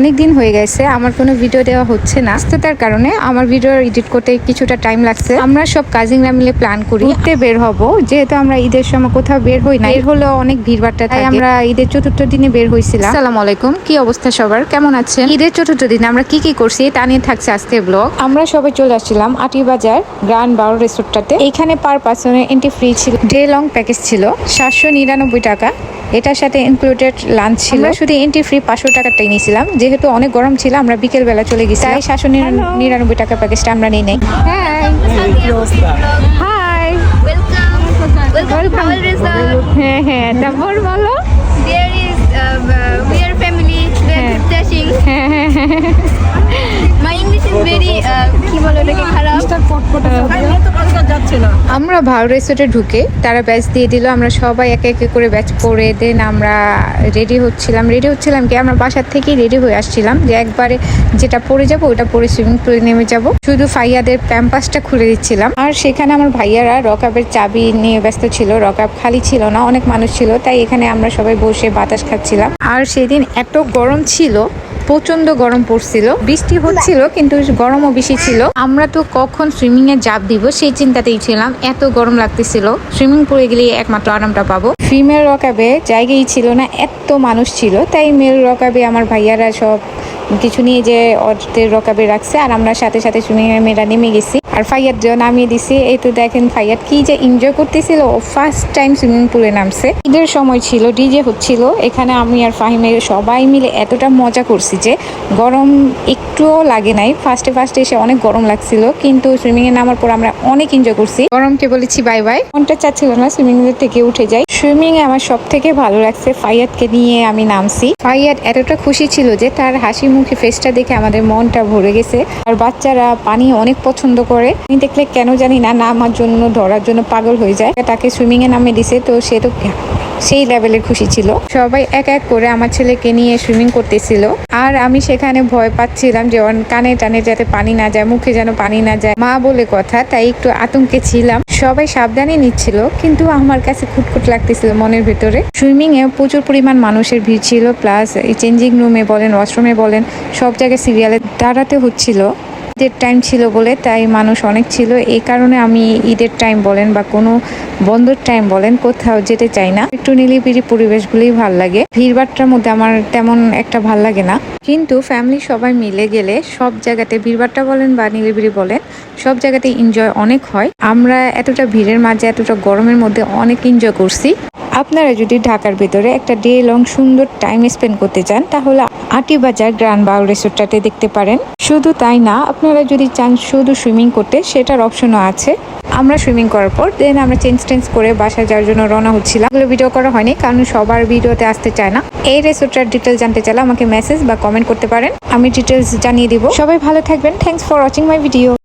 অনেক দিন হয়ে গেছে আমার কোনো ভিডিও দেওয়া হচ্ছে না। ব্যস্ততার কারণে আমার ভিডিও এডিট করতে কিছুটা টাইম লাগছে। আমরা সব কাজিনরা মিলে প্ল্যান করি। ঘুরতে বের হব যেহেতু আমরা ঈদের সময় কোথাও বের হই না এর হলে অনেক ভিড়ভাট্টা তাই আমরা ঈদের চতুর্থ দিনে বের হয়েছিলাম আসসালামু আলাইকুম কি অবস্থা সবার? কেমন আছেন? ঈদের চতুর্থ দিনে আমরা কি কি করছি তা নিয়ে থাকছে আজকে ব্লগ আমরা সবাই চলে আসছিলাম আটি বাজার গ্রান্ড বারো রিসোর্টটাতে এখানে পার পার্সনের এন্ট্রি ফ্রি ছিল। ডে লং প্যাকেজ ছিল সাতশো নিরানব্বই টাকা। এটার সাথে ইনক্লুডেড লাঞ্চ ছিল। শুধু এন্ট্রি ফ্রি পাঁচশো টাকাটাই নিয়েছিলাম। যেহেতু অনেক গরম ছিল আমরা বিকেল বেলা চলে গেছি তাই সাতশো নিরানব্বই টাকা প্যাকেজটা আমরা নিয়ে নাই. হ্যাঁ হ্যাঁ তারপর বলো। আমরা ভাও রেসোর্টে ঢুকে তারা ব্যাচ দিয়ে দিল, আমরা সবাই একে একে করে ব্যাচ পরে দেন আমরা রেডি হচ্ছিলাম। রেডি হচ্ছিলাম কি? আমরা বাসার থেকেই রেডি হয়ে আসছিলাম যে একবারে যেটা পরে যাব, ওটা পরে সুইমিং পুলে নেমে যাব। শুধু ফাইয়াদের ক্যাম্পাসটা খুলে দিচ্ছিলাম। আর সেখানে আমার ভাইয়ারা রকাবের চাবি নিয়ে ব্যস্ত ছিল রকাব খালি ছিল না, অনেক মানুষ ছিল, তাই এখানে আমরা সবাই বসে বাতাস খাচ্ছিলাম। আর সেদিন এত গরম ছিল প্রচণ্ড গরম পড়ছিল। বৃষ্টি হচ্ছিল, কিন্তু গরমও বেশি ছিল। আমরা তো কখন সুইমিং এ জাপ দিব সেই চিন্তাতেই ছিলাম, এত গরম লাগতেছিল। সুইমিং পুলে গেলে একমাত্র আরামটা পাবো। ফিমেল রকাবে জায়গায় ছিল না, এত মানুষ ছিল, তাই মেল রকাবে আমার ভাইয়ারা সব কিছু নিয়ে যে ওদের রকাবে রাখছে, আর আমরা সাথে সাথে সুইমিং এর মেয়েরা নেমে গেছি। আর ফাইয়ার যে নামিয়ে দিছি। এই তো দেখেন ফাইয়ার কি যে এনজয় করতেছিল, ও ফার্স্ট টাইম সুইমিং পুলে নামছে। ঈদের সময় ছিল ডিজে হচ্ছিল। এখানে আমি আর ফাহিমের সবাই মিলে এতটা মজা করছি যে গরম একটুও লাগে নাই। ফার্স্টে ফার্স্টে এসে অনেক গরম লাগছিল কিন্তু সুইমিং এ নামার পর আমরা অনেক এনজয় করছি। গরমকে বলেছি বাই বাই মনটা চাচ্ছিল না সুইমিং থেকে উঠে যাই। সুইমিং এ আমার সব থেকে ভালো লাগছে ফাইয়াদকে নিয়ে আমি নামছি। ফাইয়াদ এতটা খুশি ছিল যে তার হাসি মুখে ফেসটা দেখে আমাদের মনটা ভরে গেছে। আর বাচ্চারা পানি অনেক পছন্দ করে। আমি দেখলে কেন জানি না নামার জন্য ধরার জন্য পাগল হয়ে যায়। তাকে সুইমিং এ নামে দিছে তো সে তো সেই লেভেলের খুশি ছিল। সবাই এক এক করে আমার ছেলেকে নিয়ে সুইমিং করতেছিল। আর আমি সেখানে ভয় পাচ্ছিলাম যে কানে টানে যাতে পানি না যায়, মুখে যেন পানি না যায়। মা বলে কথা, তাই একটু আতঙ্কে ছিলাম। সবাই সাবধানে নিচ্ছিল, কিন্তু আমার কাছে খুটখুট লাগতেছিল মনের ভেতরে। সুইমিং এ প্রচুর পরিমাণ মানুষের ভিড় ছিল প্লাস এই চেঞ্জিং রুমে বলেন ওয়াশরুমে বলেন, সব জায়গায় সিরিয়ালে দাঁড়াতে হচ্ছিল। ঈদের টাইম ছিল বলে তাই মানুষ অনেক ছিল। এই কারণে আমি ঈদের টাইম বলেন বা কোনো বন্ধুর টাইম বলেন, কোথাও যেতে চাই না। একটু নিলিবিলি পরিবেশগুলোই ভালো লাগে। ভিড়ভাট্টার মধ্যে আমার তেমন একটা ভালো লাগে না। কিন্তু ফ্যামিলি সবাই মিলে গেলে সব জায়গাতে ভিড়ভাট্টা বলেন বা নিলিবিলি বলেন, সব জায়গাতে এনজয় অনেক হয়। আমরা এতটা ভিড়ের মাঝে, এতটা গরমের মধ্যে অনেক এনজয় করছি। আপনারা যদি ঢাকার ভিতরে একটা ডে লং সুন্দর টাইম স্পেন্ড করতে চান, তাহলে আটিবাজার গ্রান্ড বাউ রিসোর্টটাতে দেখতে পারেন। শুধু তাই না, আপনারা যদি চান শুধু সুইমিং করতে, সেটার অপশনও আছে। আমরা সুইমিং করার পর দেন আমরা চেঞ্জ টেঞ্জ করে বাসা যাওয়ার জন্য রওনা হচ্ছিলাম। এগুলো ভিডিও করা হয়নি, কারণ সবার ভিডিওতে আসতে চায় না। এই রিসোর্টটার ডিটেলস জানতে চাইলে আমাকে মেসেজ বা কমেন্ট করতে পারেন। আমি ডিটেলস জানিয়ে দিব। সবাই ভালো থাকবেন। Thanks for watching my video